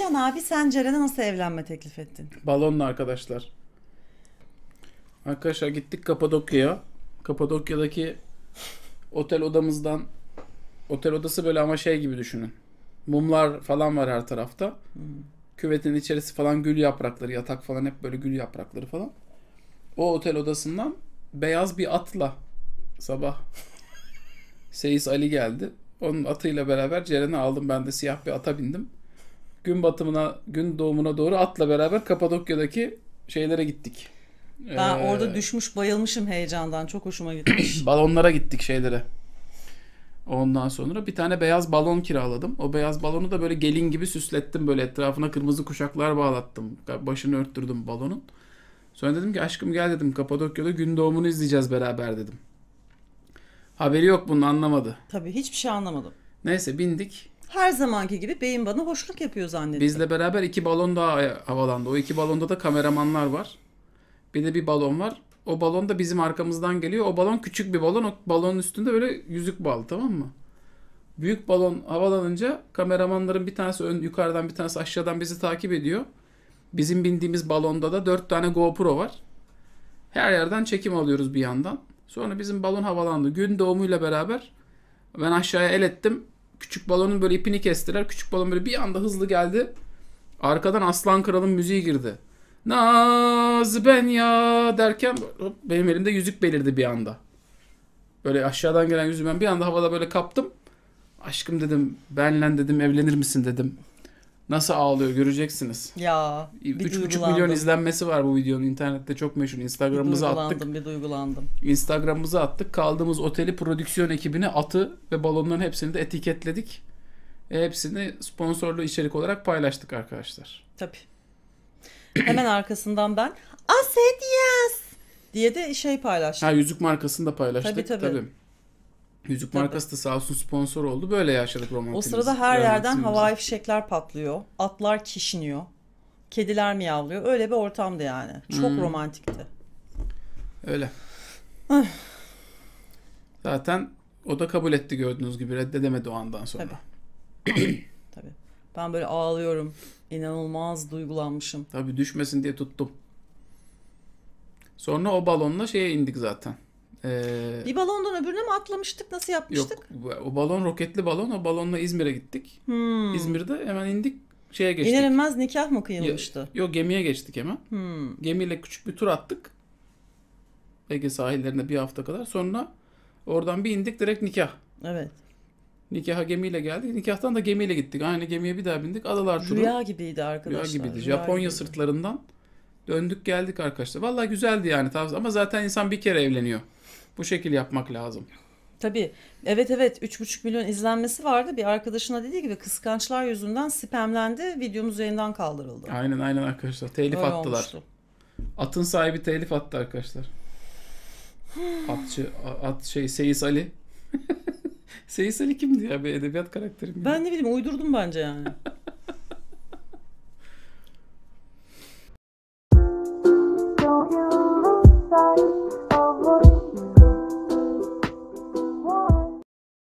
Can abi sen Ceren'e nasıl evlenme teklif ettin? Balonla arkadaşlar. Arkadaşlar gittik Kapadokya'ya. Kapadokya'daki otel odamızdan otel odası böyle ama şey gibi düşünün. Mumlar falan var her tarafta. Küvetin içerisi falan gül yaprakları, yatak falan hep böyle gül yaprakları falan. O otel odasından beyaz bir atla sabah Seyis Ali geldi. Onun atıyla beraber Ceren'i aldım. Ben de siyah bir ata bindim. Gün batımına, gün doğumuna doğru atla beraber Kapadokya'daki şeylere gittik. Ben Ee, orada düşmüş bayılmışım heyecandan. Çok hoşuma gitmiş. balonlara gittik şeylere. Ondan sonra bir tane beyaz balon kiraladım. O beyaz balonu da böyle gelin gibi süslettim. Böyle etrafına kırmızı kuşaklar bağlattım. Başını örttürdüm balonun. Sonra dedim ki aşkım gel dedim Kapadokya'da gün doğumunu izleyeceğiz beraber dedim. Haberi yok bunun anlamadı. Tabii hiçbir şey anlamadım. Neyse bindik. Her zamanki gibi beyin bana hoşluk yapıyor zannettim. Bizle beraber iki balon daha havalandı. O iki balonda da kameramanlar var. Bir de bir balon var. O balon da bizim arkamızdan geliyor. O balon küçük bir balon. O balonun üstünde böyle yüzük bağlı tamam mı? Büyük balon havalanınca kameramanların bir tanesi ön yukarıdan bir tanesi aşağıdan bizi takip ediyor. Bizim bindiğimiz balonda da dört tane GoPro var. Her yerden çekim alıyoruz bir yandan. Sonra bizim balon havalandı. Gün doğumuyla beraber ben aşağıya el ettim. Küçük balonun böyle ipini kestiler. Küçük balon böyle bir anda hızlı geldi. Arkadan Aslan Kral'ın müziği girdi. Naz ben ya derken hop, benim elimde yüzük belirdi bir anda. Böyle aşağıdan gelen yüzüğü ben bir anda havada böyle kaptım. Aşkım dedim benle dedim evlenir misin dedim. Nasıl ağlıyor göreceksiniz. Ya bir 3,5 duygulandım. milyon izlenmesi var bu videonun internette çok meşhur. bir Instagram'ımıza attık. duygulandım, bir duygulandım. Instagram'ımıza attık. Kaldığımız oteli prodüksiyon ekibine atı ve balonların hepsini de etiketledik. E, hepsini sponsorlu içerik olarak paylaştık arkadaşlar. Tabii. Hemen arkasından ben Aset yes diye de şey paylaştım. Ha yüzük markasını da paylaştık. Tabii, tabii. Yüzük Tabii. markası da sağ olsun sponsor oldu. Böyle yaşadık romantizm. O sırada her yerden havai fişekler patlıyor. Atlar kişiniyor. Kediler miyavlıyor. Öyle bir ortamdı yani. Çok Hmm. romantikti. Öyle. Zaten o da kabul etti gördüğünüz gibi. Reddedemedi o andan sonra. Tabii. Tabii. Ben böyle ağlıyorum. İnanılmaz duygulanmışım. Tabii düşmesin diye tuttum. Sonra o balonla şeye indik zaten. Ee, Bir balondan öbürüne mi atlamıştık? Nasıl yok yapmıştık? o balon roketli balon. O balonla İzmir'e gittik. Hmm. İzmir'de hemen indik şeye geçtik. İner inmez nikah mı kıyılmıştı? Yok gemiye geçtik hemen. Hmm. Gemiyle küçük bir tur attık. Ege sahillerinde bir hafta kadar. Sonra oradan bir indik direkt nikah. Evet. Nikaha gemiyle geldik. Nikahtan da gemiyle gittik. Aynı gemiye bir daha bindik. Adalar turu. Rüya gibiydi Rüya arkadaşlar. gibiydi. Rüya Japonya gibiydi. sırtlarından döndük geldik arkadaşlar. Vallahi güzeldi yani tavsiye. Ama zaten insan bir kere evleniyor. Bu şekil yapmak lazım. Tabii. Evet evet 3,5 milyon izlenmesi vardı. Bir arkadaşına dediği gibi kıskançlar yüzünden spamlendi. Videomuz yayından kaldırıldı. Aynen aynen arkadaşlar. Telif Öyle attılar. Olmuştu. Atın sahibi telif attı arkadaşlar. Atçı at şey Seyis Ali. Seyis Ali kimdi ya? Bir edebiyat karakteri mi? Ben ne bileyim uydurdum bence yani.